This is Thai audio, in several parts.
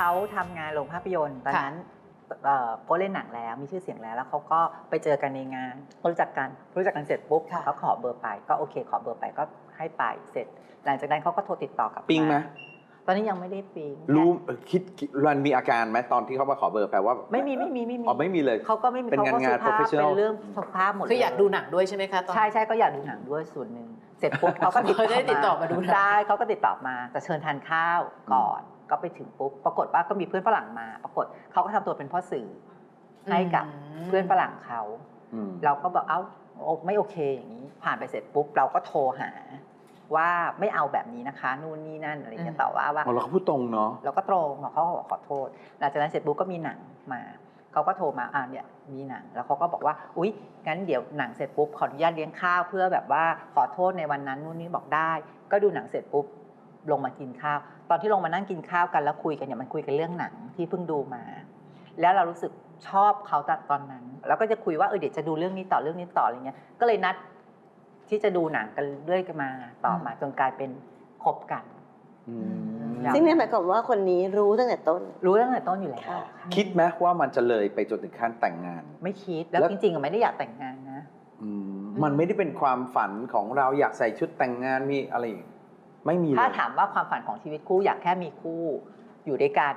เขาทำงานโรงภาพยนตร์ตอนนั้นเอ่อโก็เล่นหนังแล้วมีชื่อเสียงแล้วแล้วเขาก็ไปเจอกันในงานรู้จักกันรู้จักกันเสร็จปุ๊บค่ะเขาขอเบอร์ไปก็โอเค ขอเบอร์ไปก็ให้ไปเสร็จ หลังจากนั้นเขาก็โทรติดต่อกลับาปิ๊งไหมตอนนี้ยังไม่ได้ปิ๊งรู้เอ่อคิดคิดรันมีอาการไหมตอนที่เขามาขอเบอร์แปลว่า ไม่มีไม่มีไม่มีอ๋อไม่มีเลยเขาก็ไม่มีเป็นเขาก็งานสุงานภาพ professional เป็นเรื่องสุภาพหมดคืออยากเลดูหนังด้วยใช่ไหมคะตอนใช่ใช่ก็อยากดูหนังด้วยส่วนหนึ่งเสร็จปุ๊บเขาก็ติดต่อเขาได้ติดต่อมาดูหนังใช่เขาก็ติดต่อมาจะเชิญทานข้าวก่อน ก็ไปถึงปุ๊บปรากฏว่าก็มีเพื่อนฝรั่งมา ปรากฏเขาก็ทำตัวเป็นพ่อสื่อให้กับเพื่อนฝรั่งเขาอืมเราก็บอกเอ้าโอ้ไม่โอเคอย่างนี้ ผ่านไปเสร็จปุ๊บ เราก็โทรหา ว่าไม่เอาแบบนี้นะคะนู่นนี่นั่นอะไรเงี้ยต่อว่าว่าอ๋อเราก็พูดตรงเนาะเราก็ตรงเขาก็บอกขอโทษหลังจากนั้นเสร็จปุ๊บก็มีหนังมาเขาก็โทรมาอ่าเนี่ยมีหนัง แล้วเขาก็บอกว่า อุ๊ยงั้นเดี๋ยวหนังเสร็จปุ๊บขออนุญาตเลี้ยงข้าวเพื่อแบบว่าขอโทษในวันนั้นนู่นนี่บอกได้ ก็ดูหนังเสร็จปุ๊บ ลงมากินข้าว ตอนที่ลงมานั่งกินข้าวกันแล้วคุยกันเนี่ยมันคุยกันเรื่องหนังที่เพิ่งดูมา แล้วเรารู้สึกชอบเขาตอนนั้น แล้วก็จะคุยว่าเออเดี๋ยวจะดูเรื่องนี้ต่อเรื่องนี้ต่ออะไรเงี้ย ก็เลยนัดที่จะดูหนังกันเรื่อยกันมาต่อมาจนกลายเป็นคบกันอืมครับซึ่งนั่นหมายความว่าคนนี้รู้ตั้งแต่ต้น รู้ตั้งแต่ต้นอยู่แล้วค่ะคิดไหมว่ามันจะเลยไปจนถึงขั้นแต่งงาน ไม่คิดแล้วแล้วจริงๆอะไม่ได้อยากแต่งงานนะอืมมันไม่ได้เป็นความฝันของเราอยากใส่ชุดแต่งงานมีอะไรอย่าง ไม่มีเลยถ้าถามว่าความฝันของชีวิตคู่อยากแค่มีคู่อยู่ด้วยกัน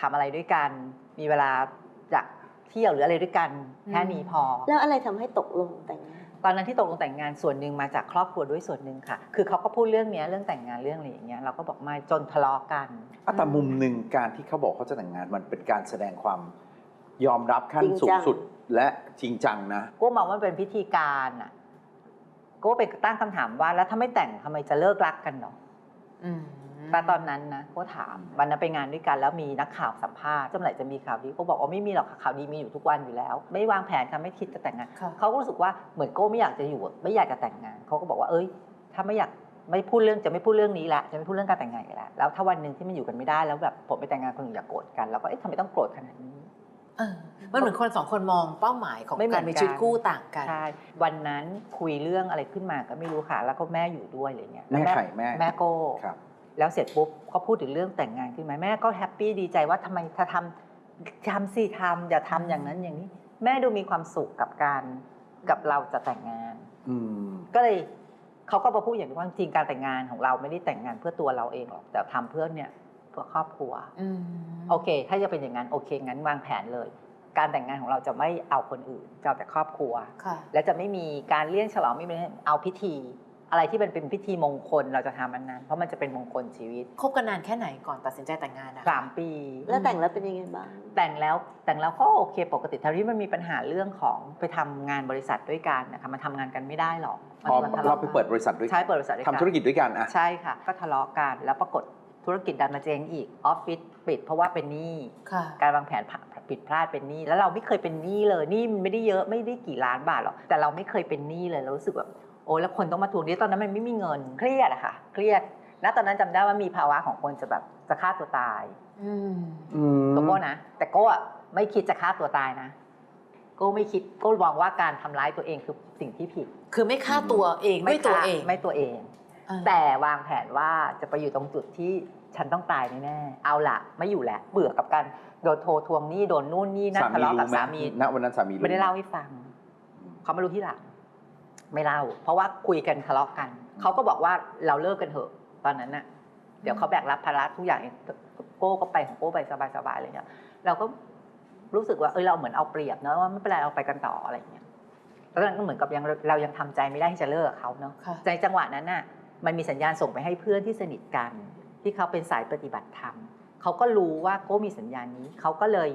ทำอะไรด้วยกัน มีเวลาอยากเที่ยวหรืออะไรด้วยกัน แค่นี้พอ แล้วอะไรทำให้ตกลงแต่งงานตอนนั้นที่ตกลงแต่งงานส่วนหนึ่งมาจากครอบครัวด้วยส่วนหนึ่งค่ะ คือเขาก็พูดเรื่องเนี้ยเรื่องแต่งงานเรื่องอะไรอย่างเงี้ยเราก็บอกไม่จนทะเลาะกันอะแต่มุมหนึ่งการที่เขาบอกเขาจะแต่งงานมันเป็นการแสดงความยอมรับขั้นจริงสูจังงสุดและจริงจังนะก็มองว่ามันเป็นพิธีการอะ ก็ไปตั้งคำถามว่า แล้วถ้าไม่แต่งทำไมจะเลิกรักกันเนาะอืมแต่ตอนนั้นนะก็ถามวันนั้นไปงานด้วยกันแล้วมีนักข่าวสัมภาษณ์เมื่อไหร่จะมีข่าวดีก็บอกว่าไม่มีหรอกค่ะข่าวดีมีอยู่ทุกวันอยู่แล้ว ไม่วางแผนค่ะไม่คิดจะแต่งงานค่ะเขาก็รู้สึกว่าเหมือนโก้ไม่อยากจะอยู่ไม่อยากจะแต่งงานเขาก็บอกว่าเอ้ย ถ้าไม่อยากไม่พูดเรื่องจะไม่พูดเรื่องนี้ละจะไม่พูดเรื่องการแต่งงานอีกแล้วแล้วถ้าวันหนึ่งที่มันอยู่กันไม่ได้แล้วแบบผมไปแต่งงานคนอื่นอย่าโกรธกันแล้วก็เอ๊ะทำไมต้องโกรธขนาดนี้ เออมันเหมือนคนสองคนมองเป้าหมายของไม่เหมืกาอรนมีกันชีวิตคู่ต่างกัน ใช่วันนั้นคุยเรื่องอะไรขึ้นมาก็ไม่รู้ค่ะ แล้วก็แม่อยู่ด้วยอะไรเงี้ยแม่ล้วไข่แม่แม่โก้ ครับ แล้วเสร็จปุ๊บเขาพูดถึงเรื่องแต่งงานขึ้นมาแม่ก็แฮปปี้ดีใจว่าทำไมถ้าทำทำสิทำอย่าทำอย่างนั้นอย่างนี้ แม่ดูมีความสุขกับการกับเราจะแต่งงาน อืม ก็เลยเขาก็มาพูดอย่างนี้ว่าจริงๆการแต่งงานของเราไม่ได้แต่งงานเพื่อตัวเราเองหรอกแต่ทำเพื่อเนี่ย เพื่อครอบครัวอืมโอเค ถ้าจะเป็นอย่างนั้นโอเคงั้นวางแผนเลย การแต่งงานของเราจะไม่เอาคนอื่นจะเอาแต่ครอบครัวค่ะและจะไม่มีการเลี้ยงฉลองไม่มีเอาพิธี อะไรที่มันเป็นพิธีมงคลเราจะทำอันนั้น เพราะมันจะเป็นมงคลชีวิตคบกันนานแค่ไหนก่อนตัดสินใจแต่งงานนะคะสามปี แล้วแต่งแล้วเป็นยังไงบ้างแต่งแล้วแต่งแล้วก็โอเค ปกติแต่ที่มันมีปัญหาเรื่องของไปทำงานบริษัทด้วยกันนะคะมันทำงานกันไม่ได้หรอกมันพอมันทะเราเลาะไปเปิดบริษัทด้วยใช่เปิดบริษัทด้วยกันทำธุรกิจด้วยกันอะใช่ค่ะ ก็ทะเลาะกันแล้วปรากฏ ธุรกิจดันมาเจ๊งอีกออฟฟิศปิดเพราะว่าเป็นหนี้ค่ะ การวางแผนผิดพลาดเป็นหนี้แล้วเราไม่เคยเป็นหนี้เลยหนี้มันไม่ได้เยอะไม่ได้กี่ล้านบาทหรอกแต่เราไม่เคยเป็นหนี้เลยเรารู้สึกแบบโอ้แล้วคนต้องมาทวงหนี้ตอนนั้นมันไม่มีเงินเครียดอะค่ะเครียดณตอนนั้นจำได้ว่ามีภาวะของคนจะแบบจะฆ่าตัวตายอืมอืมตัวโก้นะ แต่โก้อะไม่คิดจะฆ่าตัวตายนะโก้ไม่คิดโก้มองว่าการทำร้ายตัวเองคือสิ่งที่ผิด คือไม่ฆ่าตัวเองด้วยตัวฆ่าเองไม่ตัวเองอ่า แต่วางแผนว่าจะไปอยู่ตรงจุดที่ฉันต้องตายแน่ๆเอาละไม่อยู่แล้วเบื่อกับการโดนโทรทวงหนี้โดนนู่นนี่นั่นสาทะมีเลาะรู้กับไหมสามีณวันนั้นสามีรู้ไม่ได้เล่าให้ฟังเขามารู้ที่หลังไม่เล่า เพราะว่าคุยกันทะเลาะกันเขาก็บอกว่าเราเลิกกันเถอะตอนนั้นน่ะ เดี๋ยวเขาแบกรับภาระทุกอย่างเองโก้ก็ไปของโก้ไปสบายๆอะไรเงี้ยเราก็รู้สึกว่าเออเราเหมือนเอาเปรียบเนอะว่าไม่เป็นไรเราไปกันต่ออะไรเงี้ยตอนนั้นก็เหมือนกับยังเรายังทำใจไม่ได้ที่จะเลิกกับเขาเนาะค่ะในจังหวะนั้นน่ะ มันมีสัญญาณส่งไปให้เพื่อนที่สนิทกัน ที่เขาเป็นสายปฏิบัติธรรมเขาก็รู้ว่าโก้มีสัญญาณนี้เขาก็เลย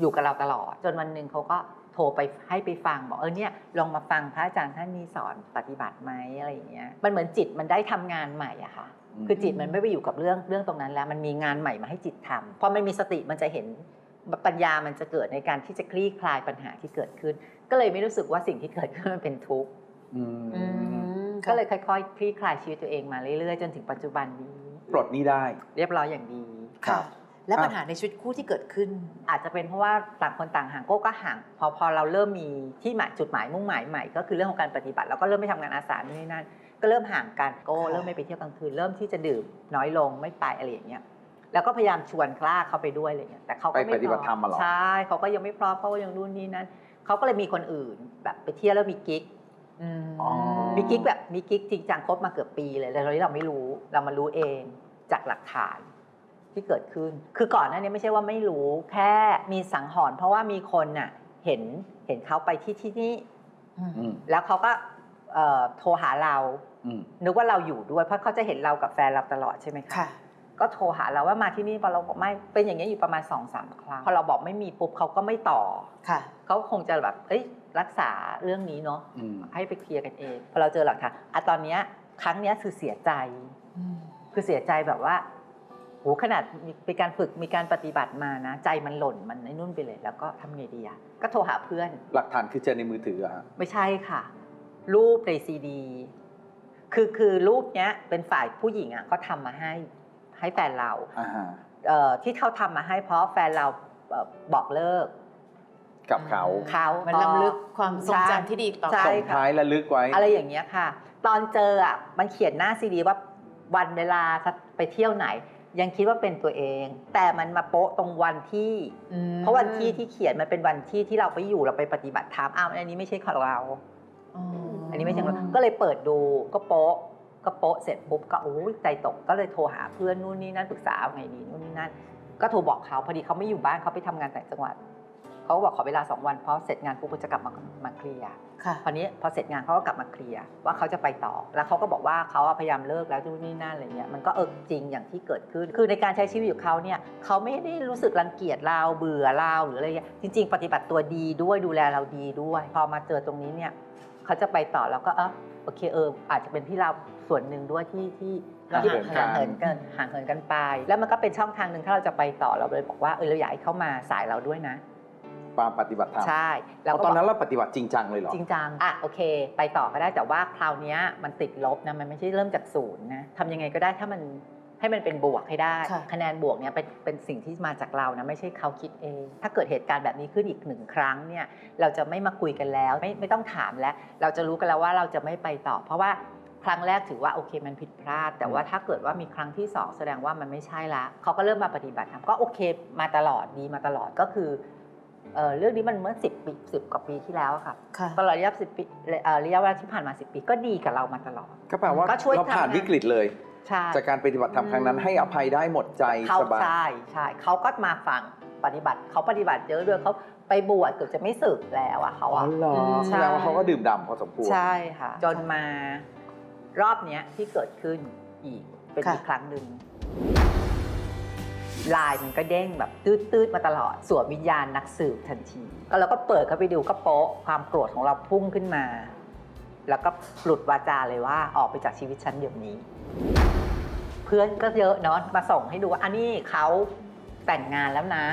อยู่กับเราตลอด จนวันหนึ่งเขาก็โทรไปให้ไปฟังบอกเออเนี่ยลองมาฟังพระอาจารย์ท่านนี้สอนปฏิบัติไหมอะไรอย่างเงี้ยมันเหมือนจิตมันได้ทำงานใหม่อะค่ะมคือจิตมันไม่ไปอยู่กับเรื่องเรื่องตรงนั้นแล้ว มันมีงานใหม่มาให้จิตทำพอมันมีสติมันจะเห็นปัญญามันจะเกิดในการที่จะคลี่คลายปัญหาที่เกิดขึ้น ก็เลยไม่รู้สึกว่าสิ่งที่เกิดขึ้นมันเป็นทุกข์อืมอืม ก็เลยค่อยๆคลี่คลายชีวิตตัวเองมาเรื่อยๆ จนถึงปัจจุบันนี้ ปลดหนี้ได้ เรียบร้อยอย่างดีค่ะ และอะปัญหาในชีวิตคู่ที่เกิดขึ้น อาจจะเป็นเพราะว่าต่างคนต่างห่างโก้ก็ห่าง พอพอเราเริ่มมีที่หมายจุดหมายมุ่งหมายใหม่ก็คือเรื่องของการปฏิบัติเราก็เริ่มไม่ทำงานอาสานู่นนี่นั่นก็เริ่มห่างกันโก้ค่ะเริ่มไม่ไปเที่ยวกลางคืนเริ่มที่จะดื่มน้อยลงไม่ไปอะไรอย่างเงี้ยแล้วก็พยายามชวนกล้าเขาไปด้วยอะไรเงี้ยแต่เขาก็ไปไม่ปฏิบัติธรรมมาเหรอใช่เขาก็ยังไม่พร้อมเพราะว่ายังนู่นนี่นั่นเขาก็เลยมีคนอื่นแบบไปเที่ยวแล้วมีกิ๊ก อ๋อ มีกิ๊กแบบมีกิ๊กจริงจังคบมาเกือบปีเลยแต่ตอนนี้เราไม่รู้เรามารู้เองจากหลักฐานที่เกิดขึ้น คือก่อนหน้านี้ไม่ใช่ว่าไม่รู้แค่มีสังหรณ์เพราะว่ามีคนน่ะเห็นเห็นเขาไปที่ที่นี่อืมแล้วเขาก็เอ่อโทรหาเรา อืมนึกว่าเราอยู่ด้วยเพราะเขาจะเห็นเรากับแฟนเราตลอดใช่ไหมคะ ค่ะ ก็โทรหาเราว่ามาที่นี่พอเราบอกไม่เป็นอย่างนี้ยอยู่ประมาณ2อสามครั้งพอเราบอกไม่มีปุ๊บเขาก็ไม่ต่อค่ะ เขาคงจะแบบเอ้ยรักษาเรื่องนี้เนาะอืมให้ไปเคลียร์กันเองพอเราเจอหลักฐานอะตอนเนี้ยครั้งเนี้ยคือเสียใจ คือเสียใจแบบว่าโหขนาดมีมีการฝึกมีการปฏิบัติมานะ ใจมันหล่นมันไอ้นุ่นไปเลย แล้วก็ทำไงดีอะก็โทรหาเพื่อน หลักฐานคือเจอในมือถืออะฮะไม่ใช่ค่ะ รูปในซีดี คือคือรูปเนี้ยเป็นฝ่ายผู้หญิงอะเขาทำมาให้ ให้แฟนเราอ่าฮะเอ่อที่เขาทำมาให้เพราะแฟนเราเอ่อบอกเลิกกับเขาเขามันพอลำลึกความทรงใช่จำที่ดีต่อใช่กัน ส่งท้ายระลึกไว้ อะไรอย่างเงี้ยค่ะ ตอนเจออะมันเขียนหน้าซีดีว่าวันเวลาไปเที่ยวไหน ยังคิดว่าเป็นตัวเอง แต่มันมาโป๊ะตรงวันที่ อืมเพราะวันที่ที่เขียนมันเป็นวันที่ที่เราไปอยู่เราไปปฏิบัติธรรมอ้าวอันนี้ไม่ใช่ของเราอ๋ออันนี้ไม่ใช่ของเราก็เลยเปิดดูก็โป๊ะ ก็โป๊ะเสร็จปุ๊บก็โอ้ยใจตกก็เลยโทรหาเพื่อนนู่นนี่นั่นปรึกษาเอาไงดีนู่นนี่นั่นก็โทรบอกเขาพอดีเขาไม่อยู่บ้านเขาไปทำงานต่างจังหวัดเขาก็บอกขอเวลาสองวันเพราะเสร็จงานปุ๊บเขาจะกลับมามาเคลียร์ค่ะคราวนี้พอเสร็จงานเขาก็กลับมาเคลียร์ว่าเขาจะไปต่อ แล้วเขาก็บอกว่าเขาอะพยายามเลิกแล้วนู่นนี่นั่นอะไรเงี้ยมันก็เออจริงอย่างที่เกิดขึ้น คือในการใช้ชีวิตของเขาเนี่ยเขาไม่ได้รู้สึกรังเกียจเราเบื่อเราหรืออะไรเงี้ยจริง ๆ ปฏิบัติตัวดีด้วยดูแลเราดีด้วย พอมาเจอตรงนี้เนี่ย เขาจะไปต่อเราก็เออโอเคเอออาจจะเป็นที่เราส่วนหนึ่งด้วยที่ที่ห่างที่เหินกัน ห่างเหินกันห่างเหินกันไป แล้วมันก็เป็นช่องทางหนึ่งถ้าเราจะไปต่อเราเลยบอกว่าเออเราอยากให้เขามาสายเราด้วยนะปาปฏิบัติธรรมใช่แล้แล้ววก็ตอนบนั้อกนเราปฏิบัติจริงจังเลยเหรอจริงจังอะโอเค ไปต่อก็ได้แต่ว่าคราวเนี้ยมันติดลบนะมันไม่ใช่เริ่มจากศูนย์นะทำยังไงก็ได้ถ้ามัน ให้มันเป็นบวกให้ได้ค่ะคะแนนบวกเนี่ยเป็นเป็นสิ่งที่มาจากเรานะไม่ใช่เขาคิดเอง ถ้าเกิดเหตุการณ์แบบนี้ขึ้นอีกหนึ่งครั้งเนี่ยเราจะไม่มาคุยกันแล้วไม่ไม่ต้องถามแล้ว เราจะรู้กันแล้วว่าเราจะไม่ไปต่อ เพราะว่าครั้งแรกถือว่าโอเคมันผิดพลาด แต่ว่าถ้าเกิดว่ามีครั้งที่สองแสดงว่ามันไม่ใช่ละเขาก็เริ่มมาปฏิบัติธรรมก็โอเคมาตลอดดีมาตลอดก็คือเอ่อเรื่องนี้มันเมื่อสิบปีสิบกว่าปีที่แล้วอะค่ะค่ะตลอดระยะสิบปีเอ่อระยะเวลาที่ผ่านมาสิปีก็ดีกับเรามาตลอด ก็แปลว่าก็ช่วยเราผ่านทำนะวิกฤตเลย ใช่จากการปฏิบัติธรรมครั้งนั้น ให้อภัยได้หมดใจเขาสบายใช่ใช่เขาก็มาฟังปฏิบัติเขาปฏิบัติเยอะด้วยเขาไปบวชเกือบจะไม่สึกแล้วอะเขาอ๋ออะ เหรอใช่แสดงว่าเขาก็ดื่มด่ำพอสมควร ใช่ค่ะ จนมารอบเนี้ยที่เกิดขึ้นอีกเป็นค่ะ อีกครั้งหนึ่งไลายมันก็เด้งแบบตืดๆมาตลอดสวมวิญญาณนักสืบทันที ก็เราก็เปิดเข้าไปดูก็โป๊ะความโกรธของเราพุ่งขึ้นมา แล้วก็หลุดวาจาเลยว่าออกไปจากชีวิตฉันเดี๋ยวนี้เพื่อนก็เยอะเนาะมาส่งให้ดูว่าอันนี้เขาแต่งงานแล้วนะ